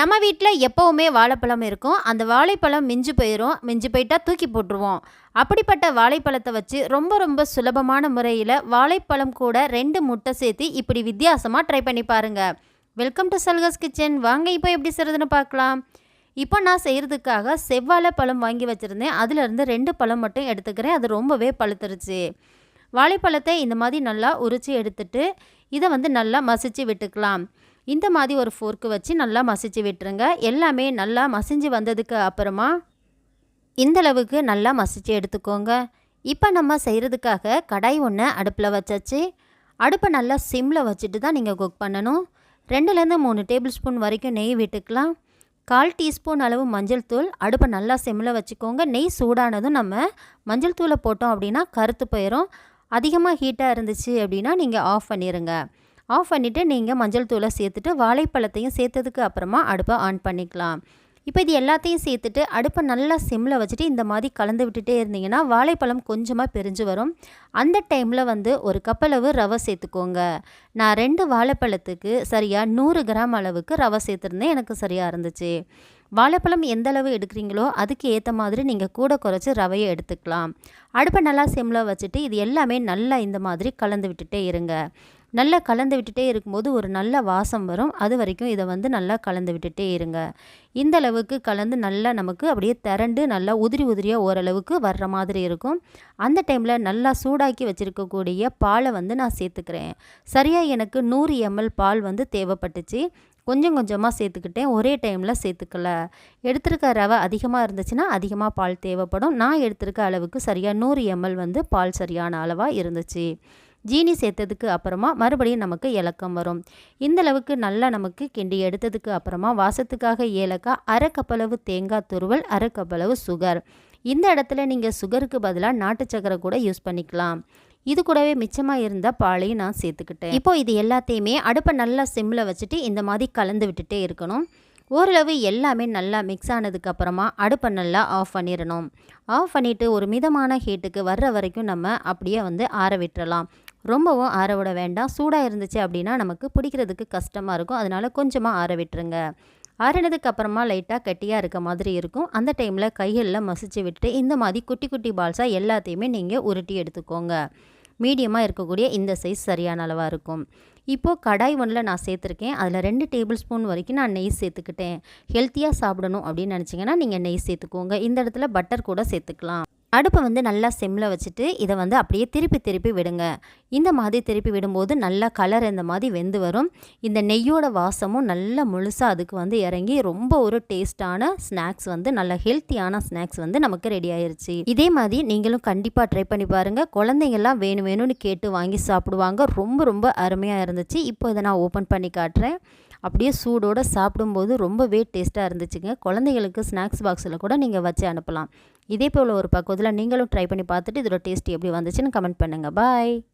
நம்ம வீட்டில் எப்போவுமே வாழைப்பழம் இருக்கும். அந்த வாழைப்பழம் மிஞ்சு போயிடும் மிஞ்சு போயிட்டால் தூக்கி போட்டுருவோம். அப்படிப்பட்ட வாழைப்பழத்தை வச்சு ரொம்ப ரொம்ப சுலபமான முறையில் வாழைப்பழம் கூட ரெண்டு முட்டை சேர்த்து இப்படி வித்தியாசமாக ட்ரை பண்ணி பாருங்கள் வெல்கம் டு சல்கஸ் கிச்சன் வாங்க இப்போ எப்படி செய்கிறதுன்னு பார்க்கலாம். இப்போ நான் செய்கிறதுக்காக செவ்வாழை பழம் வாங்கி வச்சுருந்தேன். அதிலிருந்து ரெண்டு பழம் மட்டும் எடுத்துக்கிறேன். அது ரொம்பவே பழுத்துருச்சு. வாழைப்பழத்தை இந்த மாதிரி நல்லா உரித்து எடுத்துட்டு இதை வந்து நல்லா மசிச்சு விட்டுக்கலாம். இந்த மாதிரி ஒரு ஃபோர்க்கு வச்சு நல்லா மசிச்சு விட்டுருங்க. எல்லாமே நல்லா மசிஞ்சு வந்ததுக்கு அப்புறமா இந்தளவுக்கு நல்லா மசிச்சு எடுத்துக்கோங்க. இப்போ நம்ம செய்கிறதுக்காக கடாய் ஒன்று அடுப்பில் வச்சாச்சு. அடுப்பை நல்லா சிம்மில் வச்சுட்டு தான் நீங்கள் குக் பண்ணணும். ரெண்டுலேருந்து மூணு டேபிள் ஸ்பூன் வரைக்கும் நெய் விட்டுக்கலாம். கால் டீஸ்பூன் அளவு மஞ்சள் தூள் அடுப்பை நல்லா சிம்மில் வச்சுக்கோங்க. நெய் சூடானதும் நம்ம மஞ்சள் தூளை போட்டோம் அப்படின்னா கருத்து போயிடும் அதிகமாக ஹீட்டாக இருந்துச்சு அப்படின்னா நீங்கள் ஆஃப் பண்ணிடுங்க ஆஃப் பண்ணிவிட்டு நீங்கள் மஞ்சள் தூளை சேர்த்துட்டு வாழைப்பழத்தையும் சேர்த்ததுக்கு அப்புறமா அடுப்பை ஆன் பண்ணிக்கலாம். இப்போ இது எல்லாத்தையும் சேர்த்துட்டு அடுப்பை நல்லா சிம்மில் வச்சுட்டு இந்த மாதிரி கலந்து விட்டுட்டே இருந்தீங்கன்னா வாழைப்பழம் கொஞ்சமாக பிரிஞ்சு வரும். அந்த டைமில் வந்து ஒரு கப்பளவு ரவை சேர்த்துக்கோங்க. நான் ரெண்டு வாழைப்பழத்துக்கு சரியாக நூறு கிராம் அளவுக்கு ரவை சேர்த்துருந்தேன். எனக்கு சரியாக இருந்துச்சு. வாழைப்பழம் எந்த அளவு எடுக்கிறீங்களோ அதுக்கு ஏற்ற மாதிரி நீங்கள் கூட குறைச்சி ரவையை எடுத்துக்கலாம். அடுப்பை நல்லா சிம்மில் வச்சுட்டு இது எல்லாமே நல்லா இந்த மாதிரி கலந்து விட்டுட்டே இருங்க. நல்லா கலந்து விட்டுட்டே இருக்கும்போது ஒரு நல்ல வாசம் வரும். அது வரைக்கும் இதை வந்து நல்லா கலந்து விட்டுட்டே இருங்க. இந்த அளவுக்கு கலந்து நல்லா நமக்கு அப்படியே திரண்டு நல்லா உதிரி உதிரியாக ஓரளவுக்கு வர்ற மாதிரி இருக்கும். அந்த டைமில் நல்லா சூடாக்கி வச்சுருக்கக்கூடிய பாலை வந்து நான் சேர்த்துக்கிறேன். சரியாக எனக்கு நூறு எம்எல் பால் வந்து தேவைப்பட்டுச்சு. கொஞ்சம் கொஞ்சமாக சேர்த்துக்கிட்டேன். ஒரே டைமில் சேர்த்துக்கல. எடுத்திருக்க ரவை அதிகமாக இருந்துச்சுன்னா அதிகமாக பால் தேவைப்படும். நான் எடுத்திருக்க அளவுக்கு சரியாக நூறு எம்எல் வந்து பால் சரியான அளவாக இருந்துச்சு. ஜீனி சேர்த்ததுக்கு அப்புறமா மறுபடியும் நமக்கு இலக்கம் வரும். இந்த அளவுக்கு நல்லா நமக்கு கிண்டி எடுத்ததுக்கு அப்புறமா வாசத்துக்காக ஏலக்காய் அரை கப்பளவு தேங்காய் துருவல் அரை கப்பளவு சுகர் இந்த இடத்துல நீங்கள் சுகருக்கு பதிலாக நாட்டு சக்கரை கூட யூஸ் பண்ணிக்கலாம். இது கூடவே மிச்சமாக இருந்த பாலையும் நான் சேர்த்துக்கிட்டேன். இப்போ இது எல்லாத்தையுமே அடுப்பை நல்லா சிம்மில் வச்சுட்டு இந்த மாதிரி கலந்து விட்டுட்டே இருக்கணும். ஓரளவு எல்லாமே நல்லா மிக்ஸ் ஆனதுக்கப்புறமா அடுப்பை நல்லா ஆஃப் பண்ணிடணும். ஆஃப் பண்ணிவிட்டு ஒரு மிதமான ஹீட்டுக்கு வர்ற வரைக்கும் நம்ம அப்படியே வந்து ஆற விட்டுறலாம். ரொம்பவும் ஆற விட வேண்டாம். சூடாக இருந்துச்சு அப்படின்னா நமக்கு பிடிக்கிறதுக்கு கஷ்டமாக இருக்கும். அதனால் கொஞ்சமாக ஆற விட்டுருங்க. ஆறினதுக்கு அப்புறமா லைட்டாக கட்டியாக இருக்க மாதிரி இருக்கும். அந்த டைமில் கைகளில் மசிச்சு விட்டுட்டு இந்த மாதிரி குட்டி குட்டி பால்ஸாக எல்லாத்தையுமே நீங்கள் உருட்டி எடுத்துக்கோங்க. மீடியமாக இருக்கக்கூடிய இந்த சைஸ் சரியான அளவாக இருக்கும். இப்போது கடாய் ஒன்றில் நான் சேர்த்துருக்கேன். அதில் ரெண்டு டேபிள் ஸ்பூன் வரைக்கும் நான் நெய் சேர்த்துக்கிட்டேன். ஹெல்த்தியாக சாப்பிடணும் அப்படின்னு நினச்சிங்கன்னா நீங்கள் நெய் சேர்த்துக்கோங்க. இந்த இடத்துல பட்டர் கூட சேர்த்துக்கலாம். அடுப்பை வந்து நல்லா செம்மில் வச்சுட்டு இதை வந்து அப்படியே திருப்பி திருப்பி விடுங்க. இந்த மாதிரி திருப்பி விடும்போது நல்லா கலர் இந்த மாதிரி வெந்து வரும். இந்த நெய்யோட வாசமும் நல்லா முழுசாக அதுக்கு வந்து இறங்கி ரொம்ப ஒரு டேஸ்டான ஸ்நாக்ஸ் வந்து நல்ல ஹெல்த்தியான ஸ்நாக்ஸ் வந்து நமக்கு ரெடி ஆயிருச்சு. இதே மாதிரி நீங்களும் கண்டிப்பாக ட்ரை பண்ணி பாருங்கள் குழந்தைங்கள்லாம் வேணும் வேணும்னு கேட்டு வாங்கி சாப்பிடுவாங்க. ரொம்ப ரொம்ப அருமையாக இருந்துச்சு. இப்போ இதை நான் ஓப்பன் பண்ணி காட்டுறேன். அப்படியே சூடோடு சாப்பிடும்போது ரொம்பவே டேஸ்ட்டாக இருந்துச்சுங்க. குழந்தைங்களுக்கு ஸ்நாக்ஸ் பாக்ஸில் கூட நீங்கள் வச்சு அனுப்பலாம். இதே போல் ஒரு பக்குவத்தில் நீங்களும் ட்ரை பண்ணி பார்த்துட்டு இதோட டேஸ்ட் எப்படி வந்துச்சுன்னு கமெண்ட் பண்ணுங்கள் பாய்